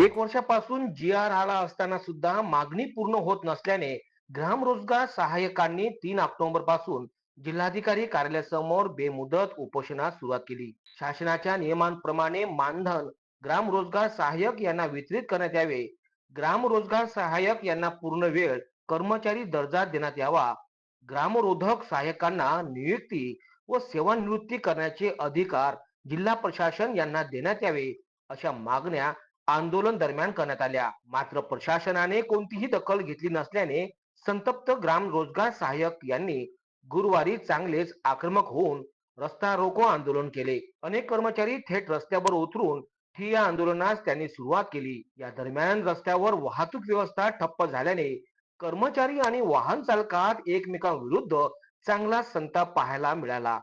एक वर्षापासून जी आर आला असताना सुद्धा मागणी पूर्ण होत नसल्याने ग्राम रोजगार सहाय्यकांनी तीन ऑक्टोबरपासून जिल्हाधिकारी कार्यालयासमोर बेमुदत उपोषणास सुरुवात केली. शासनाच्या नियमांप्रमाणे मानधन ग्राम रोजगार सहाय्यक यांना वितरित करण्यात यावे. ग्राम रोजगार सहाय्यक यांना पूर्ण वेळ कर्मचारी दर्जा देण्यात यावा. ग्रामरोधक सहाय्यकांना नियुक्ती व सेवानिवृत्ती करण्याचे अधिकार जिल्हा प्रशासन यांना देण्यात यावे अशा मागण्या आंदोलन दरम्यान करण्यात आल्या. मात्र प्रशासनाने कोणतीही दखल घेतली नसल्याने संतप्त ग्राम रोजगार सहाय्यक यांनी गुरुवारी चांगलेच आक्रमक होऊन रस्ता रोको आंदोलन केले. अनेक कर्मचारी थेट रस्त्यावर उतरून ठिय्या आंदोलनास त्यांनी सुरुवात केली. या दरम्यान रस्त्यावर वाहतूक व्यवस्था ठप्प झाल्याने कर्मचारी आणि वाहन चालकात एकमेकांविरुद्ध चांगला संताप पाहायला मिळाला.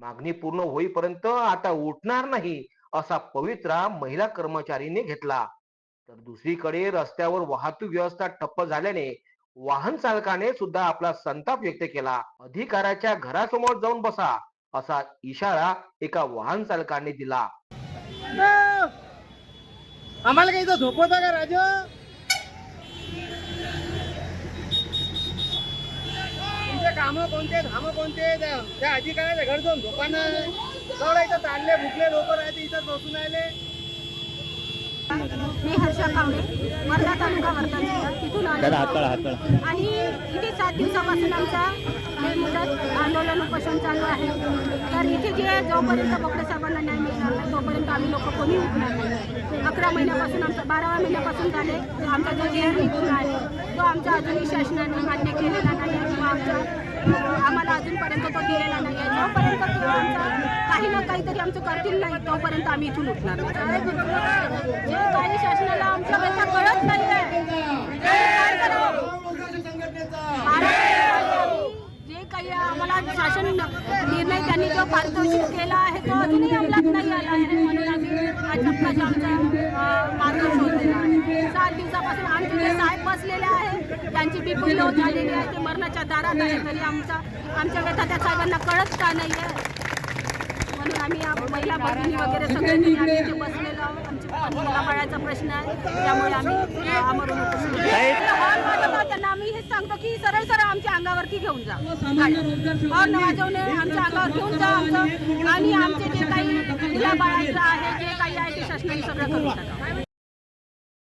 मागणी पूर्ण होईपर्यंत आता उठणार नाही असा पवित्रा महिला कर्मचारीने घेतला. तर दुसरीकडे रस्त्यावर वाहतूक व्यवस्था ठप्प झाल्याने वाहन चालकाने सुद्धा आपला संताप व्यक्त केला. अधिकाऱ्याच्या घरासमोर जाऊन बसा. असा इशारा एका वाहन चालकाने दिला. आम्हाला काही इथं झोपवता का राजू? तुमचे कामं कोणते धाम कोणते? त्या अधिकाऱ्याच्या घर जाऊन झोपा ना इथं चालले भुकले लोक राहते इथं बसून राहिले. मी हर्षा कावडे वर्धा तालुका वर्धा जिल्हा तिथून आलो. आणि इथे सात दिवसापासून आमचा बेमुदत आंदोलन उपोषण चालू आहे. तर इथे जे जोपर्यंत बोकडे साहेबांना न्याय मिळणार नाही तोपर्यंत आम्ही लोक कोणी उठणार नाही. अकरा महिन्यापासून आमचा बाराव्या महिन्यापासून झाले आमचा जो जी निघून आहे तो आमचा अजूनही शासनाने मान्य केलेला नाही किंवा आमचा जोपर्यंत तो दिलेला नाही आहे जोपर्यंत तो आमचा काही ना काहीतरी आमचं करतील नाही तोपर्यंत आम्ही इथून उठणार नाही. जे काही शासनाला आमच्या व्यथा कळत नाही जे काही आम्हाला शासन निर्णय त्यांनी जो पारितोषिक केला आहे तो अजूनही अंमलात नाही आला आहे. म्हणून आम्ही हा चक्का जामचा अं, मार्ग शोधलेला आहे सात दिवसापासून आमचे जे साहेब बसलेले आहे त्यांची बीपी लो झालेली आहे. ते मरणाच्या दारात आहे तरी आमचा आमच्या व्यथा त्या साहेबांना कळत का नाही आहे म्हणून आम्ही या महिला भगिनी वगैरे सगळे जणी आम्ही इथे बसलेलो आहोत. आमची मुलाबाळाचा प्रश्न आहे. त्यामुळे आम्ही आमरून त्यांना आम्ही हेच सांगतो की सरळ सरळ आमच्या अंगावरती घेऊन जा. हॉर्न वाजवणे आमच्या अंगावर घेऊन जा आमचं. आणि आमचे जे काही मुलाबाळाचं आहे जे काही आहे ते शासनाने सगळं करून टाका.